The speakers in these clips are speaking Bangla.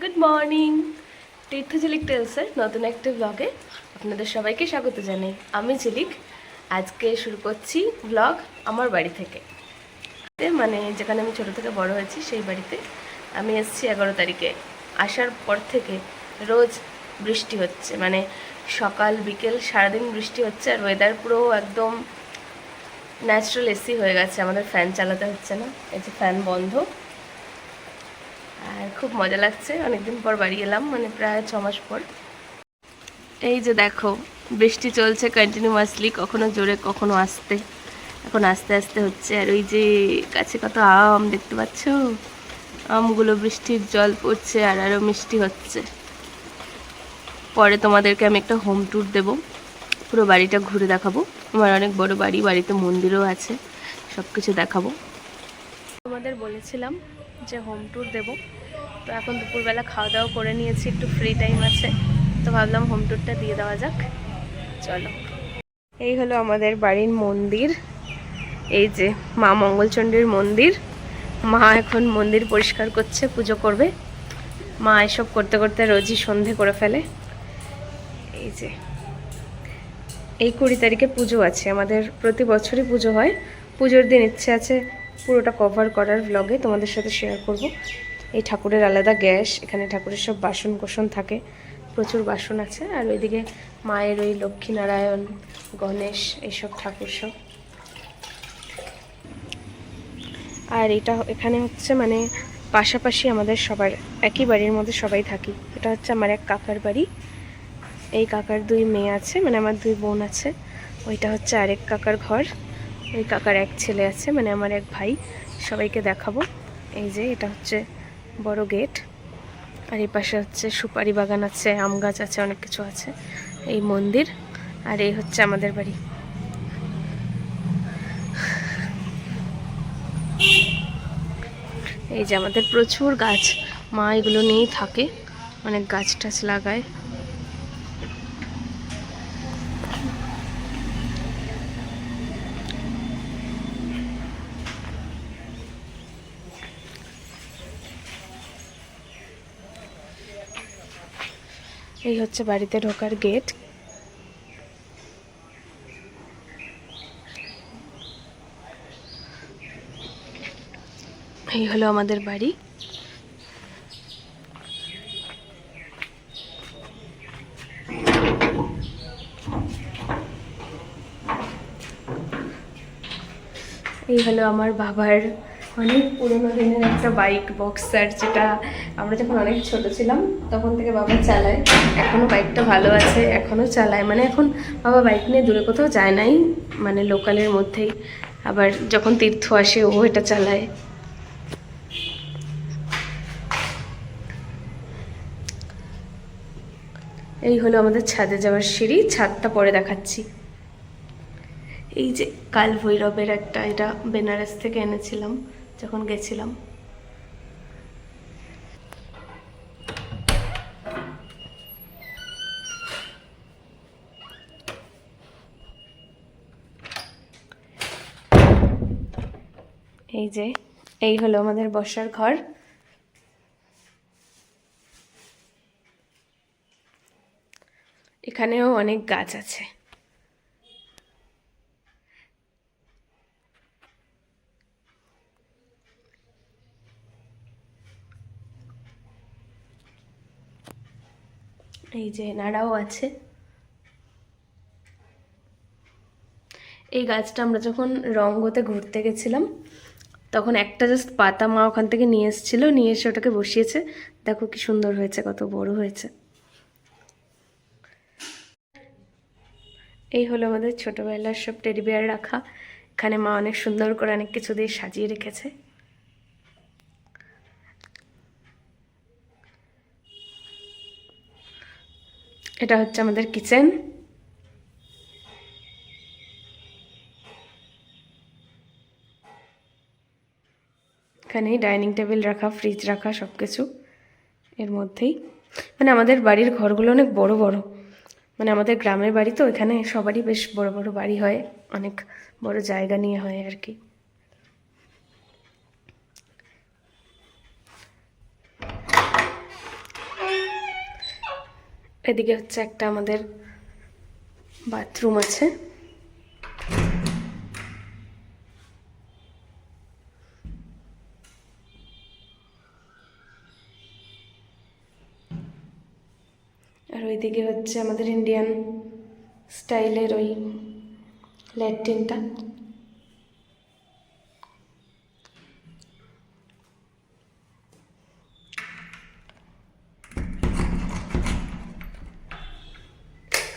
গুড মর্নিং তীর্থঝিলিক টেলসের নতুন একটা ব্লগে আপনাদের সবাইকে স্বাগত জানাই। আমি ঝিলিক। আজকে শুরু করছি ব্লগ আমার বাড়ি থেকে। মানে যেখানে আমি ছোটো থেকে বড় হয়েছি, সেই বাড়িতে। আমি এসেছি এগারো তারিখে। আসার পর থেকে রোজ বৃষ্টি হচ্ছে। মানে সকাল, বিকেল সারাদিন বৃষ্টি হচ্ছে আর ওয়েদার পুরো একদম ন্যাচারাল এসি হয়ে গেছে। আমাদের ফ্যান চালাতে হচ্ছে না। এই যে ফ্যান বন্ধ। আর খুব মজা লাগছে। অনেকদিন পর বাড়ি এলাম মানে প্রায় ছ মাস পর। এই যে দেখো, বৃষ্টি চলছে কন্টিনিউয়াসলি কখনো জোরে, কখনো আসতে। এখন আস্তে আস্তে হচ্ছে। আর ওই যে গাছে কত আম দেখতে পাচ্ছ? আমগুলো বৃষ্টির জল পড়ছে আর আরও মিষ্টি হচ্ছে। পরে তোমাদেরকে আমি একটা হোম ট্যুর দেবো। পুরো বাড়িটা ঘুরে দেখাবো। আমার অনেক বড় বাড়ি, বাড়িতে মন্দিরও আছে। সব কিছু দেখাবো। তোমাদের বলেছিলাম যে হোম ট্যুর দেবো। তো এখন দুপুরবেলা খাওয়া দাওয়া করে নিয়েছি, একটু ফ্রি টাইম আছে। তো ভাবলাম হোম ট্যুরটা দিয়ে দেওয়া যাক। চলো। এই হলো আমাদের বাড়ির মন্দির। এই যে মা মঙ্গলচণ্ডীর মন্দির। মা এখন মন্দির পরিষ্কার করছে, পুজো করবে। মা এসব করতে করতে রোজই সন্ধে করে ফেলে। এই যে। এই কুড়ি তারিখে পুজো আছে। আমাদের প্রতি বছরই পুজো হয়। পুজোর দিন ইচ্ছে আছে পুরোটা কভার করার ভ্লগে তোমাদের সাথে শেয়ার করব। এই ঠাকুরের আলাদা গ্যাস, এখানে ঠাকুরের সব বাসন কোসন থাকে, প্রচুর বাসন আছে, আর ওইদিকে মায়ের ওই লক্ষ্মীনারায়ণ, গণেশ এইসব ঠাকুর সব। আর এটা এখানে হচ্ছে মানে পাশাপাশি আমাদের সবার, একই বাড়ির মধ্যে সবাই থাকি। এটা হচ্ছে আমার এক কাকার বাড়ি। এই কাকার দুই মেয়ে আছে মানে আমার দুই বোন আছে। ওইটা হচ্ছে আরেক কাকার ঘর। ওই কাকার এক ছেলে আছে মানে আমার এক ভাই। সবাইকে দেখাবো। এই যে এটা হচ্ছে বড় গেট। আর এই পাশে হচ্ছে সুপারি বাগান আছে, আম গাছ আছে, অনেক কিছু আছে। এই মন্দির আর এই হচ্ছে আমাদের বাড়ি। এই যে আমাদের প্রচুর গাছ, মা এগুলো নিয়েই থাকে। অনেক গাছ টাছ লাগায়। এই হচ্ছে বাড়িতে ঢোকার গেট। এই হলো আমাদের বাড়ি। এই হলো আমার বাবার অনেক পুরোনো দিনের একটা বাইক বক্সার, যেটা আমরা যখন অনেক ছোট ছিলাম, তখন থেকে বাবা চালায়। এখনও বাইকটা ভালো আছে এখনও চালায়। মানে এখন বাবা বাইক নিয়ে দূরে কোথাও যায় নাই মানে লোকালের মধ্যেই। আবার যখন তীর্থ আসে, ও এটা চালায়। এই হলো আমাদের ছাদে যাওয়ার সিঁড়ি, ছাদটা পরে দেখাচ্ছি। এই যে কাল ভৈরবের একটা, এটা বেনারস থেকে এনেছিলাম, যখন গেছিলাম। এই যে, এই হলো আমাদের বসার ঘর। এখানেও অনেক গাছ আছে। এই যে এনারাও আছে। এই গাছটা আমরা যখন রঙ্গতে ঘুরতে গেছিলাম তখন একটা জাস্ট পাতা মা ওখান থেকে নিয়ে এসেছিল, নিয়ে এসে ওটাকে বসিয়েছে। দেখো কি সুন্দর হয়েছে, কত বড় হয়েছে। এই হলো আমাদের ছোটোবেলার সব টেডি বিয়ার রাখা। এখানে মা অনেক সুন্দর করে অনেক কিছু দিয়ে সাজিয়ে রেখেছে। এটা হচ্ছে আমাদের কিচেন এখানেই ডাইনিং টেবিল রাখা ফ্রিজ রাখা সব কিছু এর মধ্যেই। মানে আমাদের বাড়ির ঘরগুলো অনেক বড় বড়। মানে আমাদের গ্রামের বাড়ি তো এখানে সবারই বেশ বড় বড় বাড়ি হয়, অনেক বড় জায়গা নিয়ে হয় আর কি। এদিকে হচ্ছে একটা আমাদের বাথরুম আছে। ওইদিকে হচ্ছে আমাদের ইন্ডিয়ান স্টাইলের ওই ল্যাট্রিনটা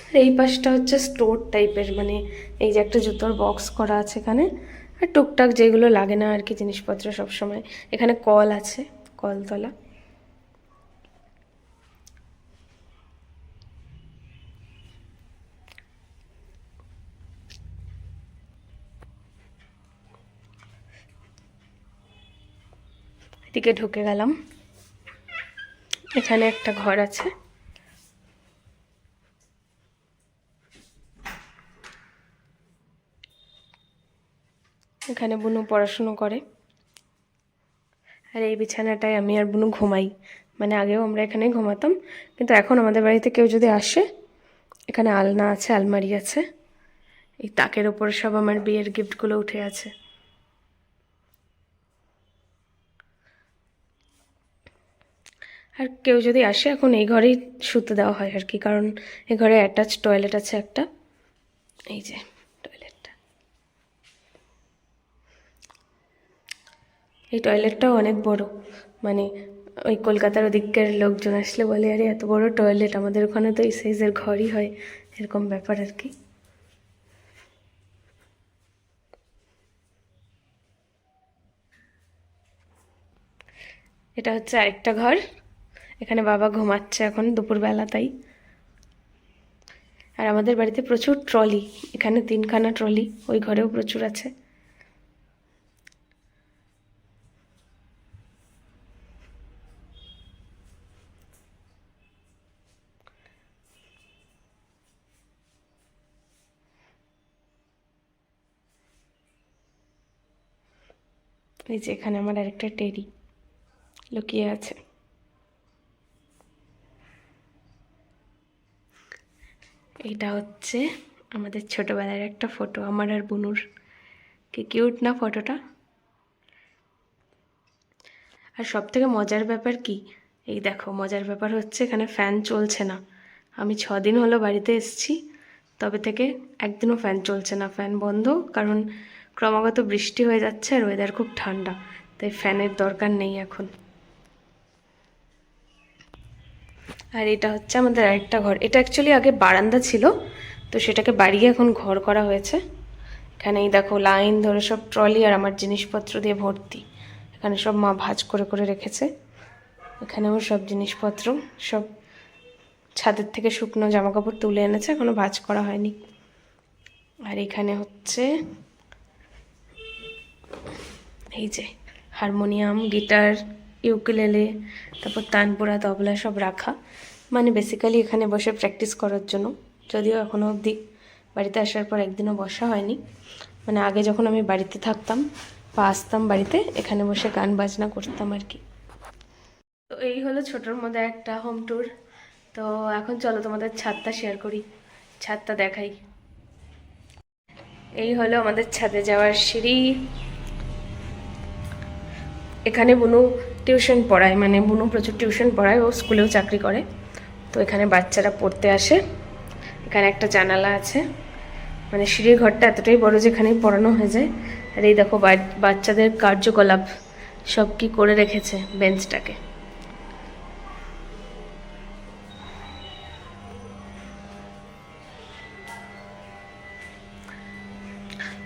আর এই পাশটা হচ্ছে স্টোর টাইপের মানে এই যে একটা জুতোর বক্স করা আছে এখানে। আর টুকটাক যেগুলো লাগে না আর কি জিনিসপত্র সব সময় এখানে কল আছে, কলতলা। এদিকে ঢুকে গেলাম। এখানে একটা ঘর আছে। এখানে বুনু পড়াশুনো করে। আর এই বিছানাটায় আমি আর বুনু ঘুমাই। মানে আগেও আমরা এখানেই ঘুমাতাম, কিন্তু এখন আমাদের বাড়িতে কেউ যদি আসে, এখানে আলনা আছে, আলমারি আছে। এই তাকের ওপর সব আমার বিয়ের গিফটগুলো উঠে আছে। আর কেউ যদি আসে, এখন এই ঘরেই শুতে দেওয়া হয় আর কি, কারণ এ ঘরে অ্যাটাচ টয়লেট আছে একটা। এই যে টয়লেটটা এই টয়লেটটাও অনেক বড়। মানে ওই কলকাতার ওদিকের লোকজন আসলে বলে, আরে, এত বড় টয়লেট আমাদের ওখানে তো এই সাইজের ঘরই হয়। এরকম ব্যাপার আর কি। এটা হচ্ছে আরেকটা ঘর। এখানে বাবা ঘুমাচ্ছে এখন দুপুরবেলা তাই। আর আমাদের বাড়িতে প্রচুর ট্রলি, এখানে তিনখানা ট্রলি, ওই ঘরেও প্রচুর আছে। এই যে এখানে আমার আরেকটা টেরি লুকিয়ে আছে। এটা হচ্ছে আমাদের ছোটবেলার একটা ফটো, আমার আর বুনুর। কি কিউট না ফটোটা? আর সব থেকে মজার ব্যাপার কি? এই দেখো, মজার ব্যাপার হচ্ছে এখানে ফ্যান চলছে না। আমি ছ দিন হলো বাড়িতে এসছি, তবে থেকে একদিনও ফ্যান চলছে না। ফ্যান বন্ধ, কারণ ক্রমাগত বৃষ্টি হয়ে যাচ্ছে আর ওয়েদার খুব ঠান্ডা, তাই ফ্যানের দরকার নেই এখন। আর এটা হচ্ছে আমাদের আরেকটা ঘর। এটা অ্যাকচুয়ালি আগে বারান্দা ছিল, তো সেটাকে বাড়িয়ে এখন ঘর করা হয়েছে। এখানে এই দেখো লাইন ধরে সব ট্রলি আর আমার জিনিসপত্র দিয়ে ভর্তি। এখানে সব মা ভাজ করে করে রেখেছে। এখানেও সব জিনিসপত্র, সব ছাদের থেকে শুকনো জামা কাপড় তুলে এনেছে, এখনও ভাজ করা হয়নি। আর এখানে হচ্ছে এই যে হারমোনিয়াম, গিটার ইউকুলেলে, তারপর তানপুরা, তবলা সব রাখা। মানে বেসিক্যালি এখানে বসে প্র্যাকটিস করার জন্য। যদিও এখনও অবধি বাড়িতে আসার পর একদিনও বসা হয়নি। মানে আগে যখন আমি বাড়িতে থাকতাম বা আসতাম বাড়িতে, এখানে বসে গান বাজনা করতাম আর কি। তো এই হলো ছোটোর মধ্যে একটা হোম ট্যুর তো এখন চলো তোমাদের ছাদটা শেয়ার করি। ছাদটা দেখাই। এই হলো আমাদের ছাদে যাওয়ার সিঁড়ি। এখানে বুনু টিউশন পড়ায় মানে বুনু প্রচুর টিউশন পড়ায়, ও স্কুলেও চাকরি করে। তো এখানে বাচ্চারা পড়তে আসে। এখানে একটা জানালা আছে। মানে সিঁড়ির ঘরটা এতটাই বড় যেখানেই পড়ানো হয়ে যায়। আর এই দেখো বাচ্চাদের কার্যকলাপ, সব কি করে রেখেছে বেঞ্চটাকে।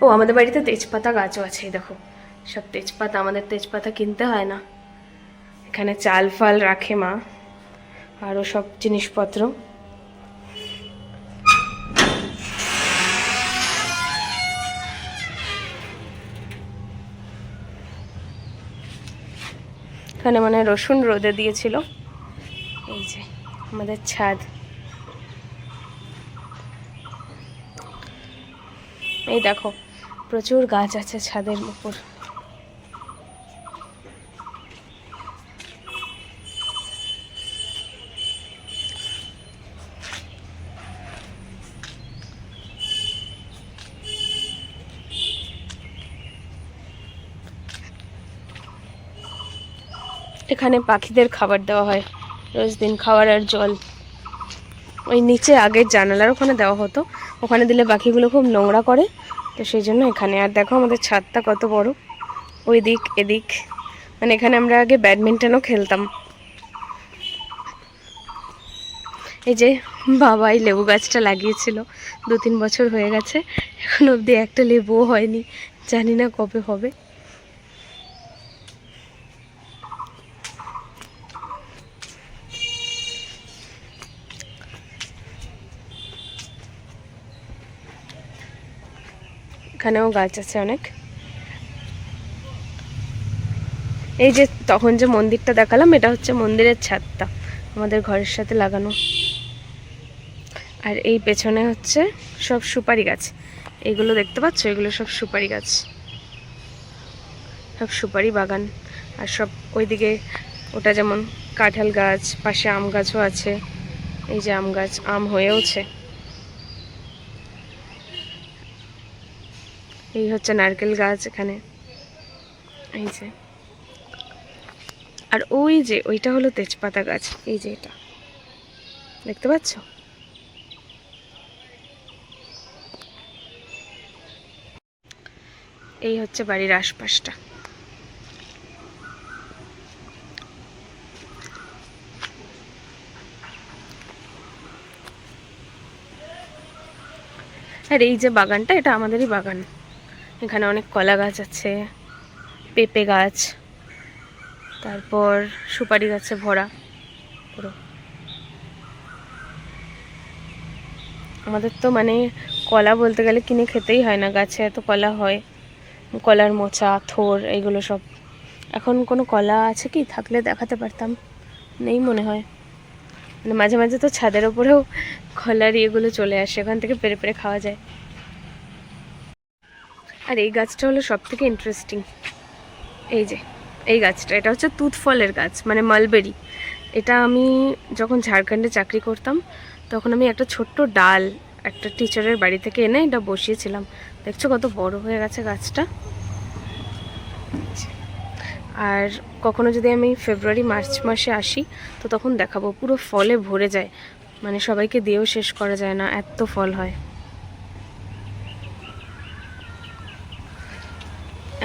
ও, আমাদের বাড়িতে তেজপাতা গাছও আছে, এই দেখো। সব তেজপাতা, আমাদের তেজপাতা কিনতে হয় না। এখানে চাল ফাল রাখে মা আরও সব জিনিসপত্র। এখানে মানে রসুন রোদে দিয়েছিল। এই যে আমাদের ছাদ। এই দেখো, প্রচুর গাছ আছে ছাদের উপর। এখানে পাখিদের খাবার দেওয়া হয়। রোজ দিন খাবার আর জল। ওই নিচে আগের জানালার ওখানে দেওয়া হতো। ওখানে দিলে পাখিগুলো খুব নোংরা করে। তো সেই জন্য এখানে। আর দেখো আমাদের ছাদটা কত বড়। ওই দিক এদিক। মানে এখানে আমরা আগে ব্যাডমিন্টনও খেলতাম। এই যে বাবাই লেবু গাছটা লাগিয়েছিল। দু তিন বছর হয়ে গেছে। এখন অবধি একটা লেবুও হয়নি। জানি না কবে হবে। এখানেও গাছ আছে অনেক। এই যে তখন যে মন্দিরটা দেখালাম, এটা হচ্ছে মন্দিরের ছাদটা, আমাদের ঘরের সাথে লাগানো। আর এই পেছনে হচ্ছে সব সুপারি গাছ। এইগুলো দেখতে পাচ্ছ? এগুলো সব সুপারি গাছ। সব সুপারি বাগান। আর সব ওইদিকে ওটা যেমন কাঁঠাল গাছ, পাশে আম গাছও আছে। এই যে আম গাছ, আম হয়েওছে। এই হচ্ছে নারকেল গাছ এখানে। এই যে। আর ওই যে, ওইটা হলো তেজপাতা গাছ, এই যে এটা। দেখতে পাচ্ছ? এই হচ্ছে বাড়ির আশপাশটা। আর এই যে বাগানটা, এটা আমাদেরই বাগান। এখানে অনেক কলা গাছ আছে, পেঁপে গাছ, তারপর সুপারি গাছে ভরা, পুরো। আমাদের তো মানে কলা বলতে গেলে কিনে খেতেই হয় না, গাছে এত কলা হয়। কলার মোচা, থোর এইগুলো সব। এখন কোনো কলা আছে কি? থাকলে দেখাতে পারতাম। নেই মনে হয়। মানে মাঝে মাঝে তো ছাদের ওপরেও কলার ইয়েগুলো চলে আসে এখান থেকে পেরে পেরে খাওয়া যায়। আর এই গাছটা হলো সব থেকে ইন্টারেস্টিং এই যে, এই গাছটা, এটা হচ্ছে তুত ফলের গাছ মানে মালবেরি এটা আমি যখন ঝাড়খণ্ডে চাকরি করতাম, তখন আমি একটা ছোট্ট ডাল একটা টিচারের বাড়ি থেকে এনে এটা বসিয়েছিলাম। দেখছ কত বড় হয়ে গেছে গাছটা? আর কখনো যদি আমি ফেব্রুয়ারি, মার্চ মাসে আসি, তো তখন দেখাবো, পুরো ফলে ভরে যায়। মানে সবাইকে দিয়েও শেষ করা যায় না, এত ফল হয়।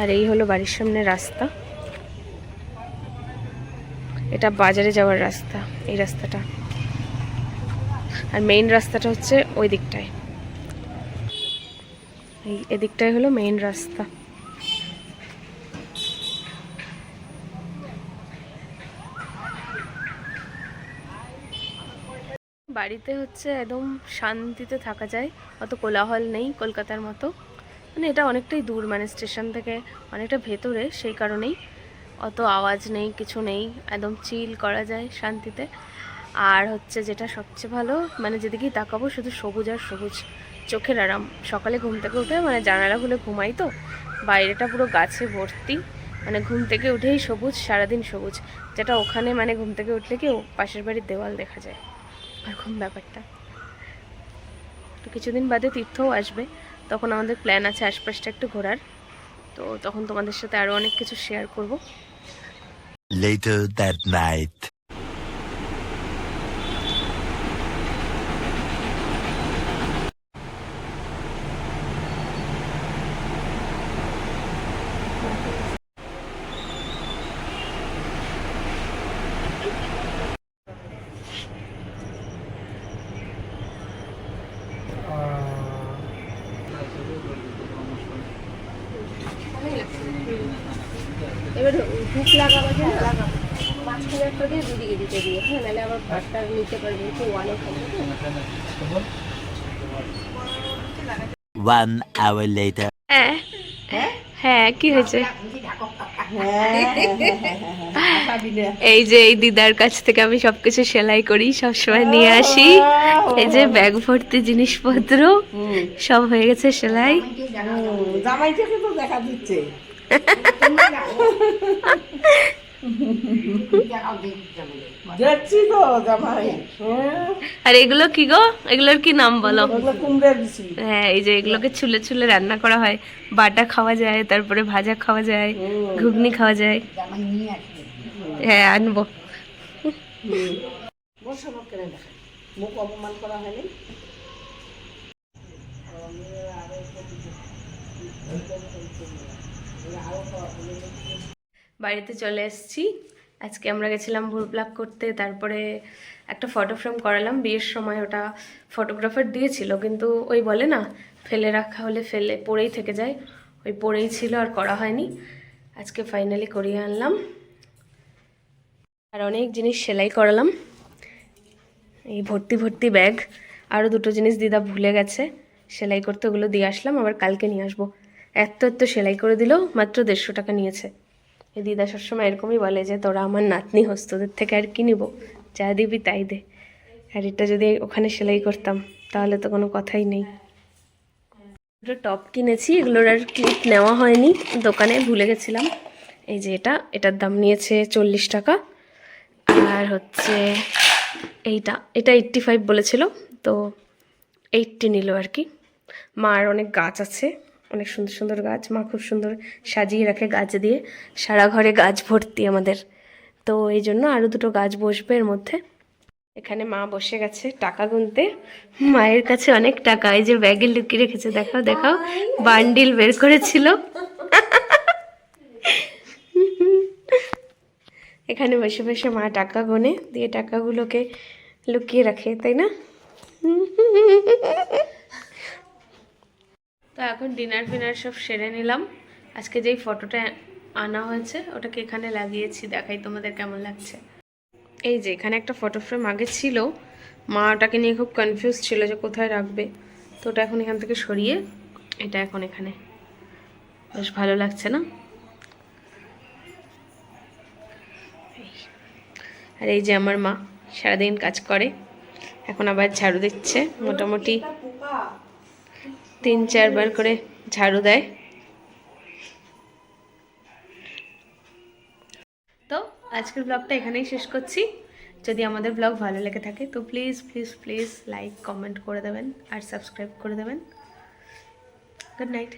আর এই হলো বাড়ির সামনে রাস্তা। এটা বাজারে যাওয়ার রাস্তা, এই রাস্তাটা। আর মেইন রাস্তাটা হচ্ছে ওই দিকটায়। এই এদিকটাই হলো মেইন রাস্তা। বাড়িতে হচ্ছে একদম শান্তিতে থাকা যায়, অত কোলাহল নেই কলকাতার মতো। মানে এটা অনেকটাই দূর মানে স্টেশন থেকে অনেকটা ভেতরে, সেই কারণেই অত আওয়াজ নেই, কিছু নেই, একদম চিল করা যায় শান্তিতে। আর হচ্ছে যেটা সবচেয়ে ভালো মানে যেদিকেই তাকাবো শুধু সবুজ আর সবুজ, চোখের আরাম। সকালে ঘুম থেকে উঠে মানে জানালা খুলে ঘুমাই তো, বাইরেটা পুরো গাছে ভর্তি মানে ঘুম থেকে উঠেই সবুজ, সারাদিন সবুজ, যেটা ওখানে মানে ঘুম থেকে উঠলে কি পাশের বাড়ির দেওয়াল দেখা যায়। এরকম ব্যাপারটা। তো কিছুদিন বাদে তীর্থও আসবে। তখন আমাদের প্ল্যান আছে আশপাশটা একটু ঘোরার তো তখন তোমাদের সাথে আরও অনেক কিছু শেয়ার করব Later that night. এবার হুক লাগাবো যে লাগাবো। মাঝখানে একটা দিয়ে দুদিকে দিতে দিয়ে হ্যাঁ নাহলে আবার ভাতটা নিতে পারবে একটু ওয়ালে One hour later. হ্যাঁ হ্যাঁ? কি হয়েছে? এই যে এই দিদার কাছ থেকে আমি সবকিছু সেলাই করি সবসময় নিয়ে আসি। এই যে ব্যাগ ভর্তি জিনিসপত্র সব হয়ে গেছে সেলাই। জামাইটাকে তো দেখা দিচ্ছে। দেখছি তো জামাই। হ্যাঁ, আর এগুলো কি গো? এগুলোর কি নাম বলো? হ্যাঁ এই যে এগুলোকে ছুলে ছুলে রান্না করা হয়। বাটা খাওয়া যায় তারপরে ভাজা খাওয়া যায় ঘুগনি খাওয়া যায়। হ্যাঁ আনব। মুখ অপমান করা হয়নি? বাড়িতে চলে এসেছি। আজকে আমরা গেছিলাম ভুল প্লাক করতে, তারপরে একটা ফটো ফ্রেম করালাম, বিয়ের সময় ওটা ফটোগ্রাফার দিয়েছিল, কিন্তু ওই বলে না, ফেলে রাখা হলে ফেলে পড়েই থেকে যায়। ওই পড়েই ছিল আর করা হয়নি। আজকে ফাইনালি করিয়ে আনলাম। আর অনেক জিনিস সেলাই করালাম। এই ভর্তি ভর্তি ব্যাগ আরও দুটো জিনিস দিদা ভুলে গেছে। সেলাই করতে ওগুলো দিয়ে আসলাম, আবার কালকে নিয়ে আসব। এত এত সেলাই করে দিল, মাত্র দেড়শো টাকা নিয়েছে। এই দিদা সবসময় এরকমই বলে যে, তোরা আমার নাতনি হোস তোদের থেকে আর কি নিব? যা দিবি তাই দে। আর এটা যদি ওখানে সেলাই করতাম, তাহলে তো কোনো কথাই নেই। দুটো টপ কিনেছি, এগুলোর আর ক্লিপ নেওয়া হয়নি, দোকানে ভুলে গেছিলাম। এই যে এটা, এটার দাম নিয়েছে চল্লিশ টাকা। আর হচ্ছে এইটা, এটা এইট্টি ফাইভ বলেছিল, তো এইটটি নিল আর কি। মার অনেক গাছ আছে। অনেক সুন্দর সুন্দর গাছ। মা খুব সুন্দর সাজিয়ে রাখে গাছ দিয়ে। সারা ঘরে গাছ ভর্তি আমাদের। তো এই জন্য আরও দুটো গাছ বসবে এর মধ্যে। এখানে মা বসে গেছে টাকা গুনতে। মায়ের কাছে অনেক টাকা। এই যে ব্যাগে লুকিয়ে রেখেছে, দেখাও দেখাও। বান্ডিল বের করেছিল। এখানে বসে বসে মা টাকা গোনে, দিয়ে টাকাগুলোকে লুকিয়ে রাখে, তাই না? তো এখন ডিনার ফিনার সব সেরে নিলাম। আজকে যেই ফটোটা আনা হয়েছে, ওটাকে এখানে লাগিয়েছি, দেখাই তোমাদের কেমন লাগছে। এই যে, এখানে একটা ফটো ফ্রেম আগে ছিল। মা ওটাকে নিয়ে খুব কনফিউজ ছিল যে কোথায় রাখবে। তো ওটা এখন এখান থেকে সরিয়ে, এটা এখন এখানে। বেশ ভালো লাগছে না? আর এই যে আমার মা, সারাদিন কাজ করে। এখন আবার ঝাড়ু দিচ্ছে, মোটামুটি। তিন চারবার করে ঝাড়ু দেয়। তো আজকের ব্লগটা এখানেই শেষ করছি। যদি আমাদের ব্লগ ভালো লেগে থাকে, তো please please please like comment করে দেবেন আর সাবস্ক্রাইব করে দেবেন। Good night